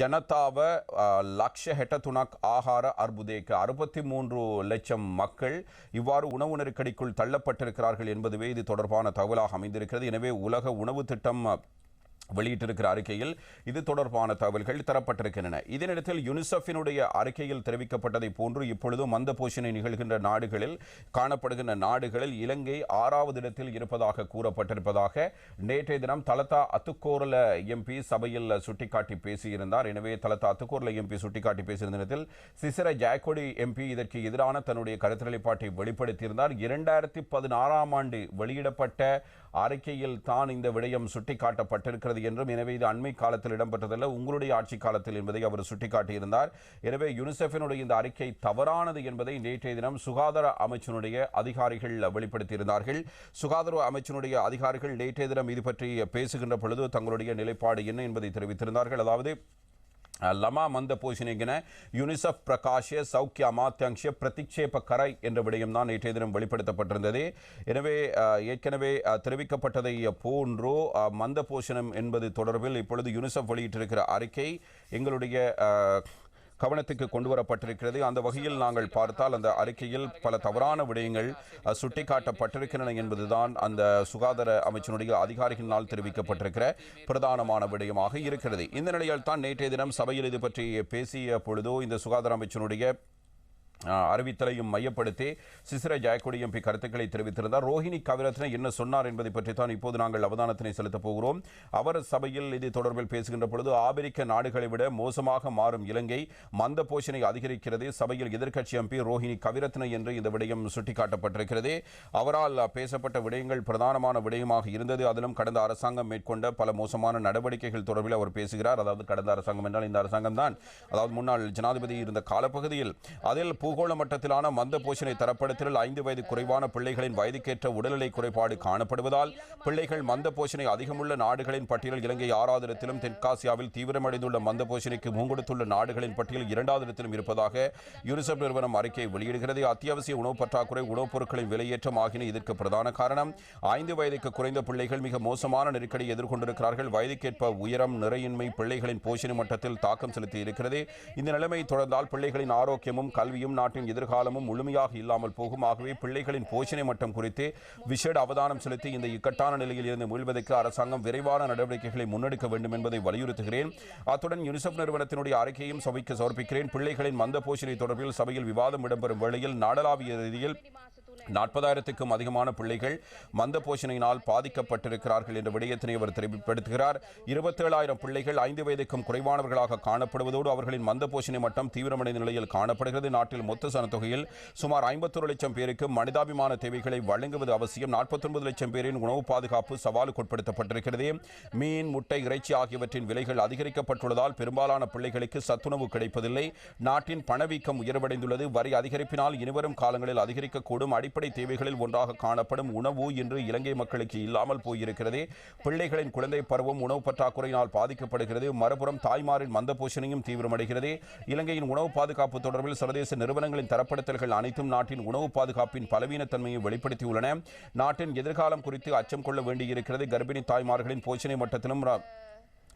ஜனதாவ அஹ், லக்ஷ ஹெட்டதுனக் ஆகார அர்புதேக்கு அறுபத்தி மூன்று லட்சம் மக்கள் இவ்வாறு உணவு நெருக்கடிக்குள் தள்ளப்பட்டிருக்கிறார்கள் என்பதுவே இது தொடர்பான தகவலாக அமைந்திருக்கிறது. எனவே உலக உணவு திட்டம் வெளியிட்டிருக்கிற அறிக்கையில் இது தொடர்பான தகவல்கள் தரப்பட்டிருக்கின்றன. இதனிடத்தில் யுனிசெஃபினுடைய அறிக்கையில் தெரிவிக்கப்பட்டதை போன்று இப்பொழுது மந்த போஷணை நிகழ்கின்ற நாடுகளில் காணப்படுகின்ற நாடுகளில் இலங்கை ஆறாவது இடத்தில் இருப்பதாக கூறப்பட்டிருப்பதாக நேற்றைய தினம் தலதா அத்துக்கோரல எம்பி சபையில் சுட்டிக்காட்டி பேசியிருந்தார். எனவே தலதா அத்துக்கோரல எம்பி சுட்டிக்காட்டி பேசியிருந்த நேரத்தில் சிசிர ஜாக்கோடி எம்பி இதற்கு எதிரான தன்னுடைய கருத்து நிலைப்பாட்டை வெளிப்படுத்தியிருந்தார். இரண்டாயிரத்தி பதினாறாம் ஆண்டு வெளியிடப்பட்ட அறிக்கையில் தான் இந்த விடயம் சுட்டிக்காட்டப்பட்டிருக்கிறது என்றும் எனவே இது அண்மை காலத்தில் இடம்பெற்றதல்ல உங்களுடைய ஆட்சி காலத்தில் என்பதை அவர் சுட்டிக்காட்டியிருந்தார். எனவே யுனிசெஃபினுடைய இந்த அறிக்கை தவறானது என்பதை நேற்றைய தினம் சுகாதார அமைச்சனுடைய அதிகாரிகள் வெளிப்படுத்தியிருந்தார்கள். சுகாதார அமைச்சனுடைய அதிகாரிகள் நேற்றைய தினம் இது பற்றி பேசுகின்ற பொழுது தங்களுடைய நிலைப்பாடு என்ன என்பதை தெரிவித்திருந்தார்கள். அதாவது லமா மந்த யுனிசெஃப் பிரகாஷ சௌக்கிய அமாத்தியாங்ஷ பிரதிக்ஷேப கரை என்ற விடயம் தான் நேற்றைய தினம் வெளிப்படுத்தப்பட்டிருந்தது. எனவே ஏற்கனவே தெரிவிக்கப்பட்டதை போன்றோ மந்த போஷணம் என்பது தொடர்பில் இப்பொழுது யுனிசெஃப் வெளியிட்டிருக்கிற அறிக்கை எங்களுடைய கவனத்துக்கு கொண்டு வரப்பட்டிருக்கிறது அந்த வகையில் நாங்கள் பார்த்தால் அந்த அறிக்கையில் பல தவறான விடயங்கள் சுட்டிக்காட்டப்பட்டிருக்கின்றன என்பதுதான் அந்த சுகாதார அமைச்சனுடைய அதிகாரிகளினால் தெரிவிக்கப்பட்டிருக்கிற பிரதானமான விடயமாக இருக்கிறது. இந்த நிலையில் தான் நேற்றைய தினம் சபையில் இது பற்றி பேசிய பொழுதோ இந்த சுகாதார அமைச்சனுடைய அறிவித்தலையும் மையப்படுத்தி சிசிர ஜாயக்குடி எம்பி கருத்துக்களை தெரிவித்திருந்தார். ரோஹிணி கவிரத்ன என்ன சொன்னார் என்பதை பற்றி தான் இப்போது நாங்கள் அவதானத்தினை செலுத்தப் போகிறோம். அவர் சபையில் இது தொடர்பில் பேசுகின்ற பொழுது ஆபிரிக்க நாடுகளை விட மோசமாக மாறும் இலங்கை மந்த போஷனை அதிகரிக்கிறது. சபையில் எதிர்க்கட்சி எம்பி ரோஹிணி கவிரத்ன என்று இந்த விடயம் சுட்டிக்காட்டப்பட்டிருக்கிறது. அவரால் பேசப்பட்ட விடயங்கள் பிரதானமான விடயமாக இருந்தது. அதிலும் கடந்த அரசாங்கம் மேற்கொண்ட பல மோசமான நடவடிக்கைகள் தொடர்பில் அவர் பேசுகிறார். அதாவது கடந்த அரசாங்கம் என்றால் இந்த அரசாங்கம் தான். அதாவது முன்னாள் ஜனாதிபதி இருந்த காலப்பகுதியில் அதில் பூகோள மட்டத்திலான மந்த போஷனை தரப்படுத்தலில் ஐந்து வயது குறைவான பிள்ளைகளின் வயதுக்கேற்ற உடல்நிலை குறைபாடு காணப்படுவதால் பிள்ளைகள் மந்த போஷனை அதிகமுள்ள நாடுகளின் பட்டியலில் இலங்கை ஆறாவது இடத்திலும் தெற்காசியாவில் தீவிரமடைந்துள்ள மந்த போஷனைக்கு மூங்கொடுத்துள்ள நாடுகளின் பட்டியல் இரண்டாவது இடத்திலும் இருப்பதாக யூனிசெப் நிறுவனம் அறிக்கை வெளியிடுகிறது. அத்தியாவசிய உணவு பற்றாக்குறை உணவுப் பொருட்களின் விலையேற்றம் ஆகியன இதற்கு பிரதான காரணம். ஐந்து வயதுக்கு குறைந்த பிள்ளைகள் மிக மோசமான நெருக்கடியை எதிர்கொண்டிருக்கிறார்கள். வயதுக்கேற்ப உயரம் நிறையின்மை பிள்ளைகளின் போஷணை மட்டத்தில் தாக்கம் செலுத்தி இருக்கிறது இந்த நிலைமை தொடர்ந்தால் பிள்ளைகளின் ஆரோக்கியமும் கல்வியும் நாட்டின் எதிர்காலமும் முழுமையாக இல்லாமல் போகும். ஆகவே பிள்ளைகளின் போஷணை மட்டம் குறித்து விசேட அவதானம் செலுத்தி இந்த இக்கட்டான நிலையில் இருந்து மீள்வதற்கு அரசாங்கம் விரைவான நடவடிக்கைகளை முன்னெடுக்க வேண்டும் என்பதை வலியுறுத்துகிறேன். அத்துடன் யுனிசெஃப் நிறுவனத்தினுடைய அறிக்கையும் சபைக்கு சமர்ப்பிக்கிறேன். பிள்ளைகளின் மந்த போஷணை தொடர்பில் சபையில் விவாதம் இடம்பெறும் வேளையில் நாடளாவிய ரீதியில் நாற்பதாயிரத்துக்கும் அதிகமான பிள்ளைகள் மந்த போஷணையினால் பாதிக்கப்பட்டிருக்கிறார்கள் என்ற விடயத்தினை அவர் தெரிவிப்படுத்துகிறார். இருபத்தேழாயிரம் பிள்ளைகள் ஐந்து வயதுக்கும் குறைவானவர்களாக காணப்படுவதோடு அவர்களின் மந்த போஷணை மட்டம் தீவிரமடைந்த நிலையில் காணப்படுகிறது. நாட்டில் மொத்த சனத்தொகையில் சுமார் ஐம்பத்தொரு லட்சம் பேருக்கு மனிதாபிமான தேவைகளை வழங்குவது அவசியம். நாற்பத்தொன்பது லட்சம் பேரின் உணவு பாதுகாப்பு சவாலுக்கு உட்படுத்தப்பட்டிருக்கிறது. மீன் முட்டை இறைச்சி ஆகியவற்றின் விலைகள் அதிகரிக்கப்பட்டுள்ளதால் பெரும்பாலான பிள்ளைகளுக்கு சத்துணவு கிடைப்பதில்லை. நாட்டின் பணவீக்கம் உயர்வடைந்துள்ளது. வரி அதிகரிப்பினால் இனிவரும் காலங்களில் அதிகரிக்கக்கூடும். அடிப்படை தேவைகளில் ஒன்றாக காணப்படும் உணவு இன்று இலங்கை மக்களுக்கு இல்லாமல் போயிருக்கிறது. பிள்ளைகளின் குழந்தை பருவம் உணவு பற்றாக்குறையினால் பாதிக்கப்படுகிறது. மறுபுறம் தாய்மாரின் மந்த போஷணையும் தீவிரமடைகிறது. இலங்கையின் உணவு பாதுகாப்பு தொடர்பில் சர்வதேச நிறுவனங்களின் தரப்படுத்தல்கள் அனைத்தும் நாட்டின் உணவு பாதுகாப்பின் பலவீனத்தன்மையை வெளிப்படுத்தியுள்ளன. நாட்டின் எதிர்காலம் குறித்து அச்சம் கொள்ள வேண்டியிருக்கிறது. கர்ப்பிணி தாய்மார்களின் போஷணை மட்டத்திலும்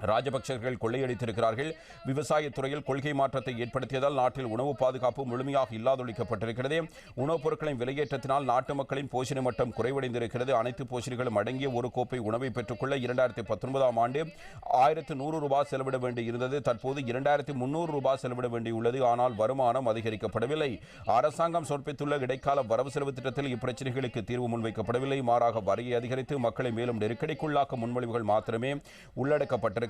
ராஜபக்சர்கள் கொள்ளையடித்திருக்கிறார்கள். விவசாயத் துறையில் கொள்கை மாற்றத்தை ஏற்படுத்தியதால் நாட்டில் உணவு பாதுகாப்பு முழுமையாக இல்லாதொழிக்கப்பட்டிருக்கிறது. உணவுப் பொருட்களின் விலையேற்றத்தினால் நாட்டு மக்களின் போஷண மட்டம் குறைவடைந்திருக்கிறது. அனைத்து போஷணிகளும் அடங்கிய ஒரு கோப்பை உணவை பெற்றுக்கொள்ள இரண்டாயிரத்தி பத்தொன்பதாம் ஆண்டு ஆயிரத்து நூறு ரூபாய் செலவிட வேண்டியிருந்தது. தற்போது இரண்டாயிரத்தி முன்னூறு ரூபாய் செலவிட வேண்டியுள்ளது. ஆனால் வருமானம் அதிகரிக்கப்படவில்லை. அரசாங்கம் சமர்ப்பித்துள்ள இடைக்கால வரவு செலவு திட்டத்தில் இப்பிரச்சனைகளுக்கு தீர்வு முன்வைக்கப்படவில்லை. மாறாக வரியை அதிகரித்து மக்களை மேலும் நெருக்கடிக்குள்ளாக்க முன்மொழிவுகள் மாத்திரமே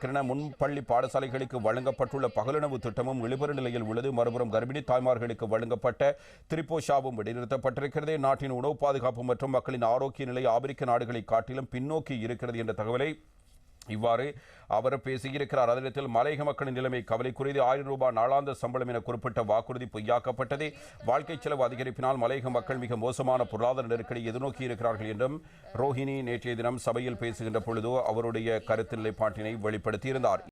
உள்ளடக்கப்பட்டிருக்கின்றன முன்பள்ளி பாடசாலைகளுக்கு வழங்கப்பட்டுள்ள பகலுணவு திட்டமும் இழுபறி நிலையில் உள்ளது. மறுபுறம் கர்ப்பிணி தாய்மார்களுக்கு வழங்கப்பட்ட திரிபோஷாவும் இடைநிறுத்தப்பட்டிருக்கிறது நாட்டின் உணவு பாதுகாப்பு மற்றும் மக்களின் ஆரோக்கிய நிலை ஆப்பிரிக்க நாடுகளை காட்டிலும் பின்னோக்கி இருக்கிறது என்ற தகவலை இவ்வாறு அவர் பேசியிருக்கிறார். அதனத்தில் மலையக மக்களின் நிலைமை கவலைக்குரியது. ஆயிரம் ரூபாய் நாளாந்த சம்பளம் என குறிப்பிட்ட வாக்குறுதி பொய்யாக்கப்பட்டது. வாழ்க்கை செலவு அதிகரிப்பினால் மலையக மக்கள் மிக மோசமான பொருளாதார நெருக்கடி எதிர்நோக்கி இருக்கிறார்கள் என்றும் ரோஹிணி நேற்றைய தினம் சபையில் பேசுகின்ற பொழுதோ அவருடைய கருத்து நிலைப்பாட்டினை வெளிப்படுத்தியிருந்தார்.